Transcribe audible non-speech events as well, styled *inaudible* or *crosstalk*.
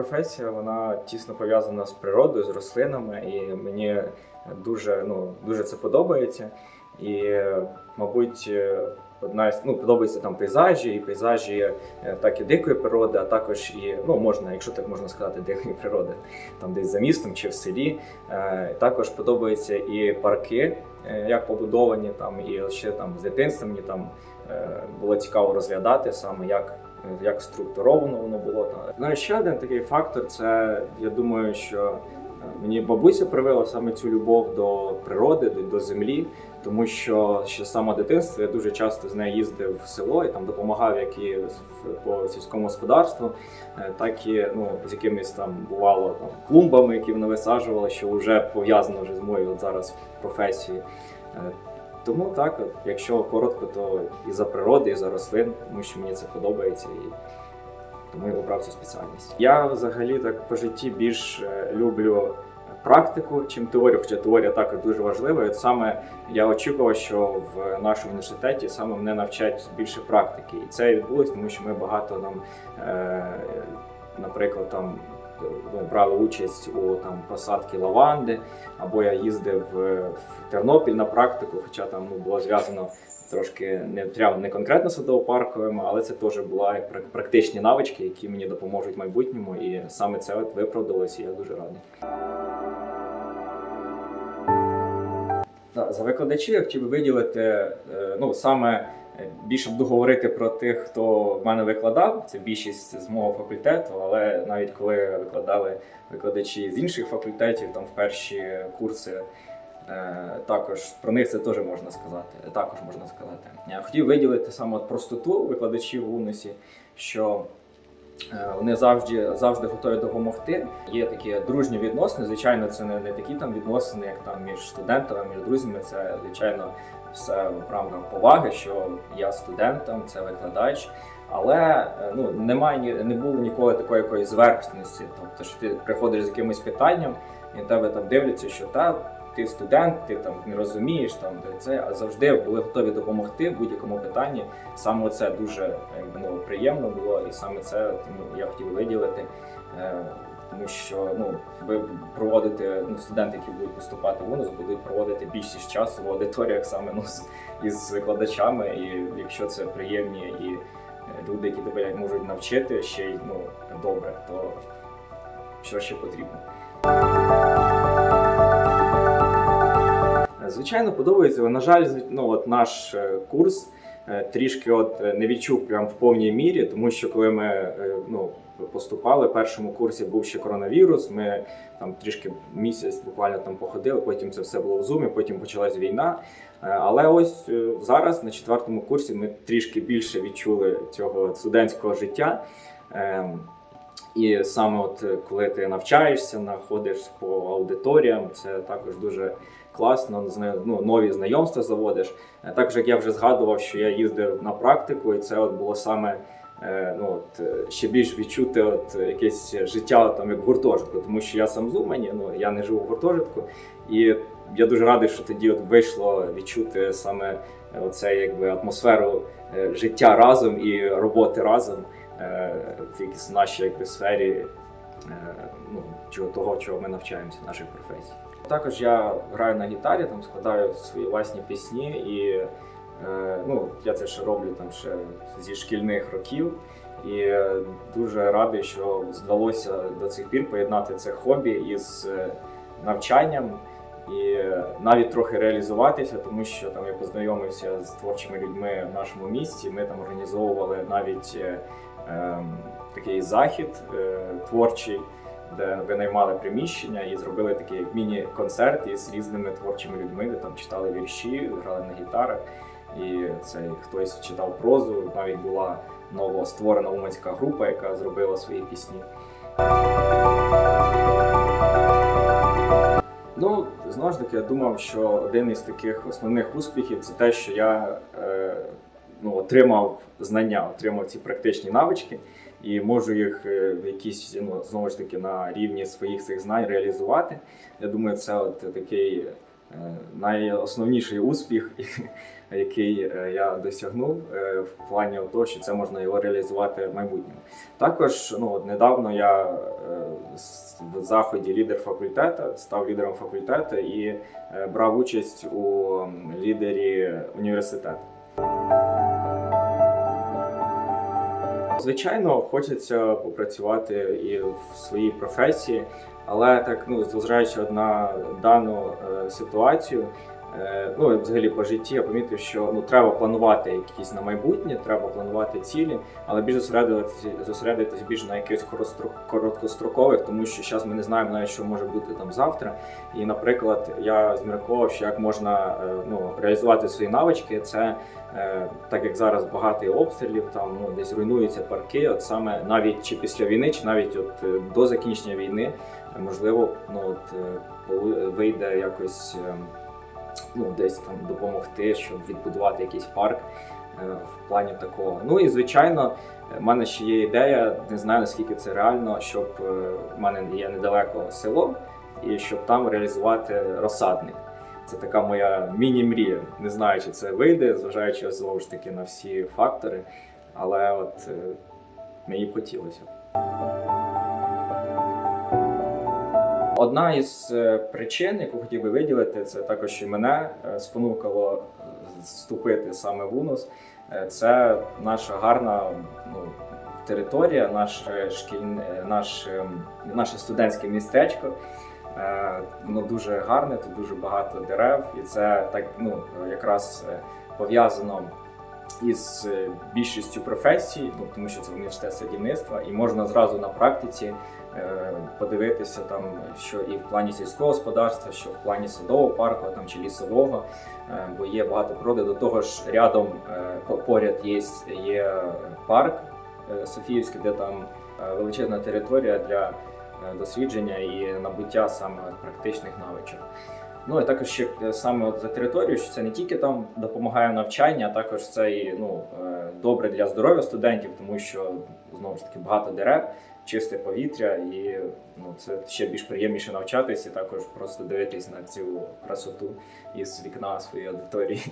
професія вона тісно пов'язана з природою, з рослинами, і мені дуже, ну, дуже це подобається. І, мабуть, е, одна з ну, подобаються там пейзажі, і пейзажі е, так і дикої природи, а також і ну можна, якщо так можна сказати, дикої природи, там десь за містом чи в селі. Е, Також подобаються і парки, як побудовані там, і ще там з дитинства мені там було цікаво розглядати саме як. Як структуровано воно було. Ну і ще один такий фактор це я думаю, що е, мені бабуся привила саме цю любов до природи, до, землі, тому що ще з самого дитинства я дуже часто з нею їздив в село і там допомагав як і по сільському господарству, е, так і ну, з якимись там бувало там клумбами, які вона висаджувала, що вже пов'язано вже з моєю от зараз професією. Тому так, от, якщо коротко, то і за природи, і за рослин, тому що мені це подобається і тому я обрав цю спеціальність. Я взагалі так по житті більш е, люблю практику, чим теорію, хоча теорія також дуже важлива. От саме я очікував, що в нашому університеті саме мене навчать більше практики. І це відбулось, тому що ми багато нам, е, наприклад, там. Ну, брали участь у там посадці лаванди, або я їздив в, в Тернопіль на практику, хоча там ну, було зв'язано трошки не прямо не конкретно садово-парковими, але це теж була як практичні навички, які мені допоможуть в майбутньому, і саме це от виправдалося, і я дуже радий. За викладачів я хотів би виділити, е, ну саме е, більше буду говорити про тих, хто в мене викладав. Це більшість з мого факультету, але навіть коли викладали викладачі з інших факультетів, там в перші курси. е, Також про них це теж можна сказати. Також можна сказати. Я хотів виділити саме простоту викладачів в УНУСі, що е, вони завжди завжди готові допомогти. Є такі дружні відносини. Звичайно, це не, не такі там відносини, як там між студентами, між друзями. Це звичайно все в рамках поваги, що я студентом, це викладач. Але е, ну немає ні не було ніколи такої якоїсь зверхності. Тобто, що ти приходиш з якимось питанням, і на тебе там дивляться, що та ти студент, ти там не розумієш там це, а завжди були готові допомогти в будь-якому питанні. Саме це дуже ну, приємно було, і саме це ну, я хотів виділити. Е, тому що ну ви проводите ну, студенти, які будуть поступати в УНУС, будуть проводити більшість часу в аудиторіях саме ну, з- із викладачами. І якщо це приємні і е, люди, які тебе можуть навчити ще й ну добре, то що ще потрібно? Звичайно, подобається. На жаль, ну, от наш е, курс е, трішки от е, не відчув прям в повній мірі, тому що коли ми ну, поступали в першому курсі, був ще коронавірус. Ми там трішки місяць буквально там походили, потім це все було в зумі, потім почалась війна. Але ось зараз на четвертому курсі ми трішки більше відчули цього студентського життя. Ем, І саме от коли ти навчаєшся, знаходиш по аудиторіям, це також дуже класно, ну, нові знайомства заводиш. Е, Також як я вже згадував, що я їздив на практику, і це от було саме е, ну, от, е, ще більш відчути от, якесь життя там, як гуртожитку, тому що я сам з Умані, ну я не живу в гуртожитку. І я дуже радий, що тоді от вийшло відчути саме оце, якби, атмосферу життя разом і роботи разом в якійсь нашій якби, сфері ну, того, чого ми навчаємося, в наших професій. Також я граю на гітарі, там складаю свої власні пісні, і е, ну, я це ще роблю там ще зі шкільних років. І е, дуже радий, що вдалося до цих пір поєднати це хобі із е, навчанням і навіть трохи реалізуватися, тому що там я познайомився з творчими людьми в нашому місті. Ми там організовували навіть е, ем, такий захід е, творчий, де винаймали приміщення і зробили такий міні-концерт із різними творчими людьми, де там читали вірші, грали на гітарах. І це хтось читав прозу. Навіть була новостворена уманська група, яка зробила свої пісні. Ну, знову ж таки, я думав, що один із таких основних успіхів це те, що я е, ну, отримав знання, отримав ці практичні навички і можу їх е, в якісь, ну, знову ж таки, на рівні своїх цих знань реалізувати. Я думаю, це от такий найосновніший успіх, *laughs* який е, я досягнув е, в плані того, що це можна його реалізувати в майбутньому. Також ну, от недавно я е, в заході лідер факультету став лідером факультету і е, брав участь у лідері університету. Звичайно, хочеться попрацювати і в своїй професії, але так, ну, зважаючи на дану е, ситуацію, ну і взагалі по житті, я помітив, що ну треба планувати якісь на майбутнє, треба планувати цілі, але більш зосередитися, зосередитись більш на якихось короткострокових, тому що зараз ми не знаємо навіть, що може бути там завтра. І, наприклад, я змірковував, що як можна е, ну, реалізувати свої навички, це Е, так як зараз багато обстрілів, там ну десь руйнуються парки. От саме навіть чи після війни, чи навіть от е, до закінчення війни, е, можливо, ну от е, вийде якось е, ну десь там допомогти, щоб відбудувати якийсь парк е, в плані такого. Ну і звичайно. В мене ще є ідея, не знаю наскільки це реально, щоб е, в мене є недалеко село, і щоб там реалізувати розсадник. Це така моя міні-мрія. Не знаю, чи це вийде, зважаючи знову ж таки на всі фактори, але от е, мені хотілося. Одна із е, причин, яку хотів би виділити, це також і мене е, спонукало е, вступити саме в УНУС. Е, Це наша гарна ну, територія, наше шкільне, наше, наше студентське містечко. Воно дуже гарне, тут дуже багато дерев, і це так ну якраз пов'язано із е, більшістю професій, ну тому що це університет садівництва, і можна зразу на практиці е, подивитися там, що і в плані сільського господарства, що в плані садового парку там чи лісового, е, бо є багато природи. До того ж, рядом поряд є, є парк Софіївський, де там величезна територія для дослідження і набуття саме практичних навичок. Ну і також ще е, саме от за територію, що це не тільки там допомагає навчання, а також це і ну, е, добре для здоров'я студентів, тому що знову ж таки багато дерев, чисте повітря, і ну, це ще більш приємніше навчатись і також просто дивитись на цю красоту із вікна своєї аудиторії.